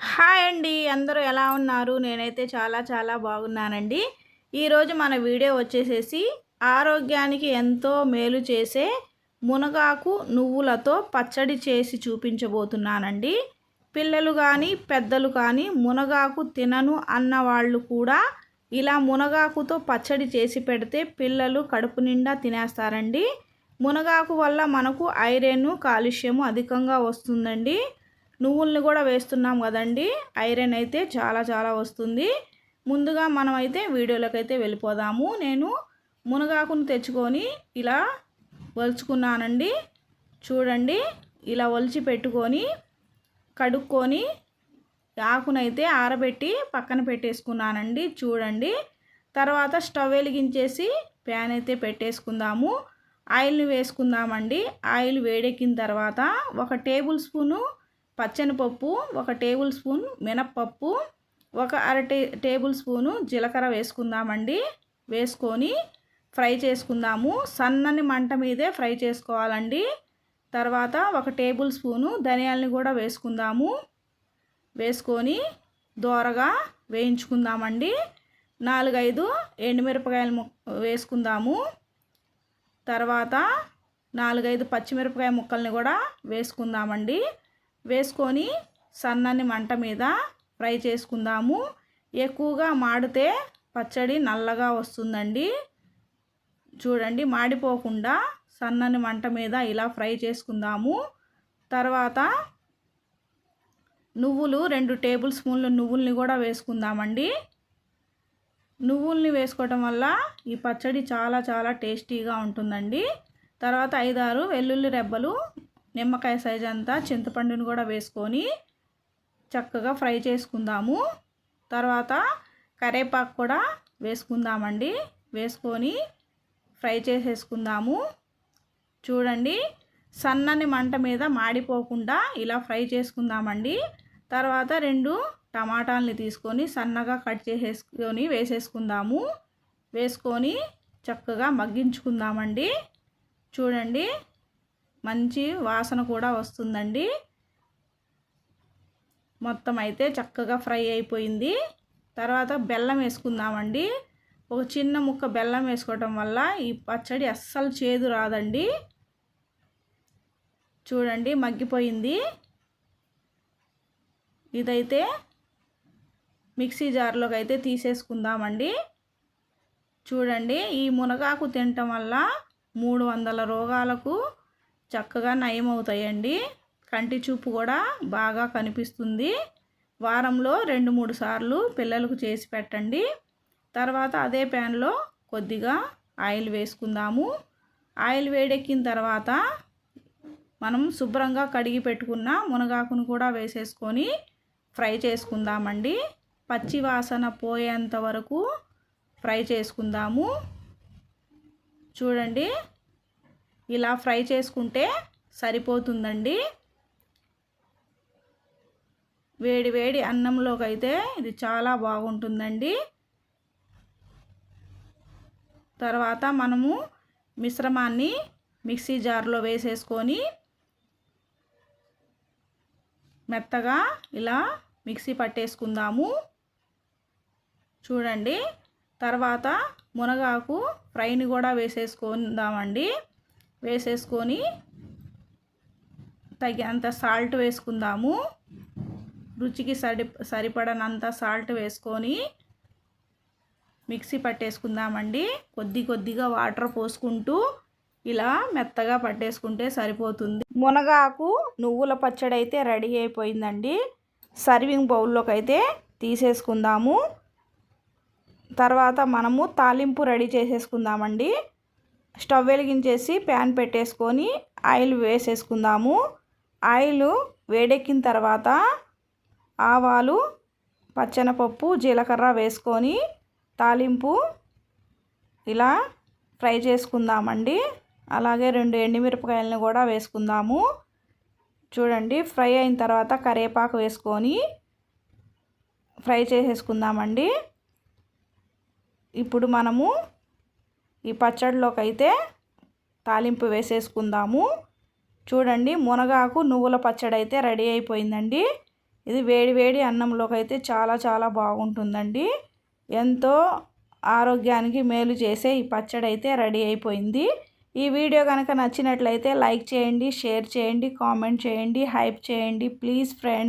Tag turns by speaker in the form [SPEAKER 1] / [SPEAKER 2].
[SPEAKER 1] Hi అండి అందరూ ఎలా ఉన్నారు? నేనైతే చాలా చాలా బాగున్నానండి. ఈరోజు మన వీడియో వచ్చేసేసి ఆరోగ్యానికి ఎంతో మేలు చేసే మునగాకు నువ్వులతో పచ్చడి చేసి చూపించబోతున్నానండి. పిల్లలు కానీ పెద్దలు కానీ మునగాకు తినను అన్న వాళ్ళు కూడా ఇలా మునగాకుతో పచ్చడి చేసి పెడితే పిల్లలు కడుపు నిండా తినేస్తారండి. మునగాకు వల్ల మనకు ఐరన్ కాలుష్యము అధికంగా వస్తుందండి. నువ్వుల్ని కూడా వేస్తున్నాం కదండి. ఐరన్ అయితే చాలా చాలా వస్తుంది. ముందుగా మనం అయితే వీడియోలోకి అయితే వెళ్ళిపోదాము. నేను మునగాకును తెచ్చుకొని ఇలా వలుచుకున్నానండి. చూడండి ఇలా ఒలిచి పెట్టుకొని కడుక్కొని ఆకునైతే ఆరబెట్టి పక్కన పెట్టేసుకున్నానండి. చూడండి తర్వాత స్టవ్ వెలిగించేసి ప్యాన్ అయితే పెట్టేసుకుందాము. ఆయిల్ని వేసుకుందామండి. ఆయిల్ వేడెక్కిన తర్వాత ఒక టేబుల్ స్పూను పచ్చనిపప్పు ఒక టేబుల్ స్పూన్ మినప్పప్పు ఒక అర టే టేబుల్ స్పూను జీలకర్ర వేసుకుందామండి. వేసుకొని ఫ్రై చేసుకుందాము. సన్నని మంట మీదే ఫ్రై చేసుకోవాలండి. తర్వాత ఒక టేబుల్ స్పూను ధనియాలని కూడా వేసుకుందాము. వేసుకొని దోరగా వేయించుకుందామండి. నాలుగైదు ఎండుమిరపకాయలు వేసుకుందాము. తర్వాత నాలుగైదు పచ్చిమిరపకాయ ముక్కల్ని కూడా వేసుకుందామండి. వేసుకొని సన్నని మంట మీద ఫ్రై చేసుకుందాము. ఎక్కువగా మాడితే పచ్చడి నల్లగా వస్తుందండి. చూడండి మాడిపోకుండా సన్నని మంట మీద ఇలా ఫ్రై చేసుకుందాము. తర్వాత నువ్వులు రెండు టేబుల్ స్పూన్లు నువ్వుల్ని కూడా వేసుకుందామండి. నువ్వుల్ని వేసుకోవటం వల్ల ఈ పచ్చడి చాలా చాలా టేస్టీగా ఉంటుందండి. తర్వాత ఐదారు వెల్లుల్లి రెబ్బలు నిమ్మకాయ సైజ్ అంతా చింతపండుని కూడా వేసుకొని చక్కగా ఫ్రై చేసుకుందాము. తర్వాత కరేపాకు కూడా వేసుకుందామండి. వేసుకొని ఫ్రై చేసేసుకుందాము. చూడండి సన్నని మంట మీద మాడిపోకుండా ఇలా ఫ్రై చేసుకుందామండి. తర్వాత రెండు టమాటాలని తీసుకొని సన్నగా కట్ చేసేసుకొని వేసేసుకుందాము. వేసుకొని చక్కగా మగ్గించుకుందామండి. చూడండి మంచి వాసన కూడా వస్తుందండి. మొత్తం అయితే చక్కగా ఫ్రై అయిపోయింది. తర్వాత బెల్లం వేసుకుందామండి. ఒక చిన్న ముక్క బెల్లం వేసుకోవటం వల్ల ఈ పచ్చడి అస్సలు చేదు రాదండి. చూడండి మగ్గిపోయింది. ఇదైతే మిక్సీ జార్లోకి అయితే తీసేసుకుందామండి. చూడండి ఈ మునగాకు తినటం వల్ల మూడు వందల రోగాలకు చక్కగా నయమవుతాయండి. కంటి చూపు కూడా బాగా కనిపిస్తుంది. వారంలో రెండు మూడు సార్లు పిల్లలకు చేసి పెట్టండి. తర్వాత అదే ప్యాన్లో కొద్దిగా ఆయిల్ వేసుకుందాము. ఆయిల్ వేడెక్కిన తర్వాత మనం శుభ్రంగా కడిగి పెట్టుకున్న మునగాకును కూడా వేసేసుకొని ఫ్రై చేసుకుందామండి. పచ్చి వాసన పోయేంత వరకు ఫ్రై చేసుకుందాము. చూడండి. ఇలా ఫ్రై చేసుకుంటే సరిపోతుందండి. వేడి వేడి అన్నంలోకి అయితే ఇది చాలా బాగుంటుందండి. తర్వాత మనము మిశ్రమాన్ని మిక్సీ జార్లో వేసేసుకొని మెత్తగా ఇలా మిక్సీ పట్టేసుకుందాము. చూడండి తర్వాత మునగాకు ఫ్రైని కూడా వేసేసుకుందామండి. వేసేసుకొని తగినంత సాల్ట్ వేసుకుందాము. రుచికి సరి సరిపడనంత సాల్ట్ వేసుకొని మిక్సీ పట్టేసుకుందామండి. కొద్ది కొద్దిగా వాటర్ పోసుకుంటూ ఇలా మెత్తగా పట్టేసుకుంటే సరిపోతుంది. మునగాకు నువ్వుల పచ్చడి అయితే రెడీ అయిపోయిందండి. సర్వింగ్ బౌల్లోకి అయితే తీసేసుకుందాము. తర్వాత మనము తాలింపు రెడీ చేసేసుకుందామండి. స్టవ్ వెలిగించేసి ప్యాన్ పెట్టేసుకొని ఆయిల్ వేసేసుకుందాము. ఆయిల్ వేడెక్కిన తర్వాత ఆవాలు పచ్చనపప్పు జీలకర్ర వేసుకొని తాలింపు ఇలా ఫ్రై చేసుకుందామండి. అలాగే రెండు ఎండుమిరపకాయలను కూడా వేసుకుందాము. చూడండి ఫ్రై అయిన తర్వాత కరివేపాకు వేసుకొని ఫ్రై చేసేసుకుందామండి. ఇప్పుడు మనము ఈ పచ్చడిలోకి అయితే తాలింపు వేసేసుకుందాము. చూడండి మునగాకు నువ్వుల పచ్చడి అయితే రెడీ అయిపోయిందండి. ఇది వేడి వేడి అన్నంలోకి అయితే చాలా చాలా బాగుంటుందండి. ఎంతో ఆరోగ్యానికి మేలు చేసే ఈ పచ్చడి అయితే రెడీ అయిపోయింది. ఈ వీడియో కనుక నచ్చినట్లయితే లైక్ చేయండి షేర్ చేయండి కామెంట్ చేయండి హైప్ చేయండి. Please friend.